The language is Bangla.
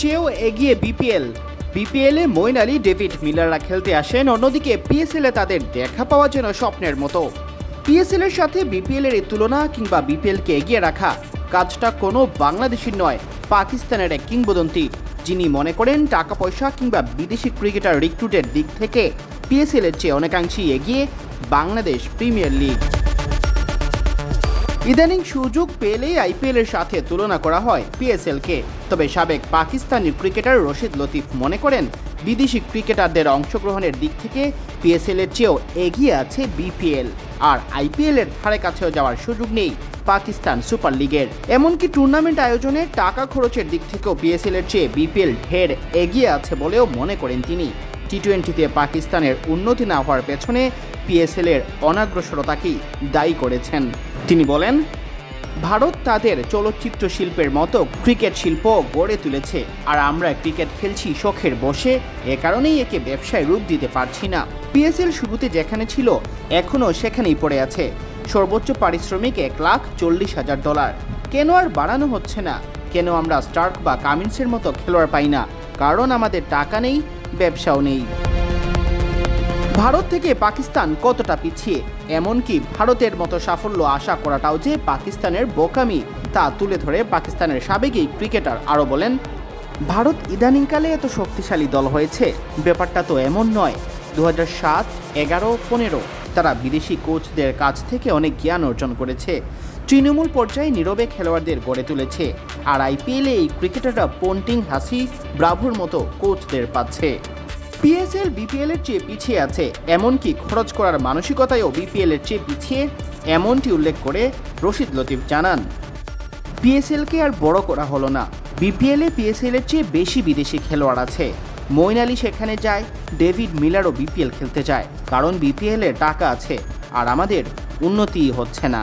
চেয়েও এগিয়ে বিপিএল। বিপিএলে মইন আলী, ডেভিড মিলাররা খেলতে আসেন, অন্যদিকে পিএসএলে তাদের দেখা পাওয়া যেন স্বপ্নের মতো। পিএসএল এর সাথে বিপিএল এর এই তুলনা কিংবা বিপিএলকে এগিয়ে রাখা কাজটা কোনো বাংলাদেশির নয়, পাকিস্তানের এক কিংবদন্তি, যিনি মনে করেন টাকা পয়সা কিংবা বিদেশি ক্রিকেটার রিক্রুটের দিক থেকে পিএসএল এর চেয়ে অনেকাংশেই এগিয়ে বাংলাদেশ প্রিমিয়ার লিগ। ইদানিং সুযোগ পেলেই আইপিএল এর সাথে তুলনা করা হয় পিএসএল কে তবে সাবেক পাকিস্তানি ক্রিকেটার রশিদ লতিফ মনে করেন, বিদেশি ক্রিকেটারদের অংশগ্রহণের দিক থেকে পিএসএল এর চেয়েও এগিয়ে আছে বিপিএল। আর আইপিএল এর ধারে কাছেও যাওয়ার সুযোগ নেই পাকিস্তান সুপার লিগের। এমনকি টুর্নামেন্ট আয়োজনে টাকা খরচের দিক থেকেও পিএসএল এর চেয়ে বিপিএল ঢের এগিয়ে আছে বলেও মনে করেন তিনি। টি টোয়েন্টিতে পাকিস্তানের উন্নতি না হওয়ার পেছনে পিএসএল এর অনাগ্রসরতাকেই দায়ী করেছেন। তিনি বলেন, ভারত তাদের চলচ্চিত্র শিল্পের মতো ক্রিকেট শিল্প গড়ে তুলেছে আর আমরা ক্রিকেট খেলছি শখের বসে। এ কারণেই একে ব্যবসায় রূপ দিতে পারছি না। পিএসএল শুরুতে যেখানে ছিল, এখনও সেখানেই পড়ে আছে। সর্বোচ্চ পারিশ্রমিক এক লাখ চল্লিশ হাজার ডলার। কেন আর বাড়ানো হচ্ছে না? কেন আমরা স্টার্ক বা কামিন্সের মতো খেলোয়াড় পাই না? কারণ আমাদের টাকা নেই ব্যবসাও নেই। ভারত থেকে পাকিস্তান কতটা পিছিয়ে? এমনকি ভারতের মতো সাফল্য আশা করাটাও যে পাকিস্তানের বোকামি, তা তুলে ধরে পাকিস্তানের সাবেকই ক্রিকেটার আরও বলেন, ভারত ইদানিংকালে এত শক্তিশালী দল হয়েছে, ব্যাপারটা তো এমন নয়। দু হাজার সাত, এগারো, পনেরো, তারা বিদেশি কোচদের কাছ থেকে অনেক জ্ঞান অর্জন করেছে। তৃণমূল পর্যায়ে নীরবে খেলোয়াড়দের গড়ে তুলেছে। আর আইপিএলে এই ক্রিকেটাররা পন্টিং হাসি, ব্রাভুর মতো কোচদের পাচ্ছে। পিএসএল, বিপিএল এর চেয়ে পিছিয়ে আছে, এমনকি খরচ করার মানসিকতায়ও বিপিএল এর চেয়ে পিছিয়ে, এমনটি উল্লেখ করে রশিদ লতিফ জানান। পিএসএলকে আর বড় করা হলো না। বিপিএলে পিএসএল এর চেয়ে বেশি বিদেশি খেলোয়াড় আছে। মইন আলী সেখানে যায়, ডেভিড মিলারও বিপিএল খেলতে যায়, কারণ বিপিএল টাকা আছে, আর আমাদের উন্নতি হচ্ছে না।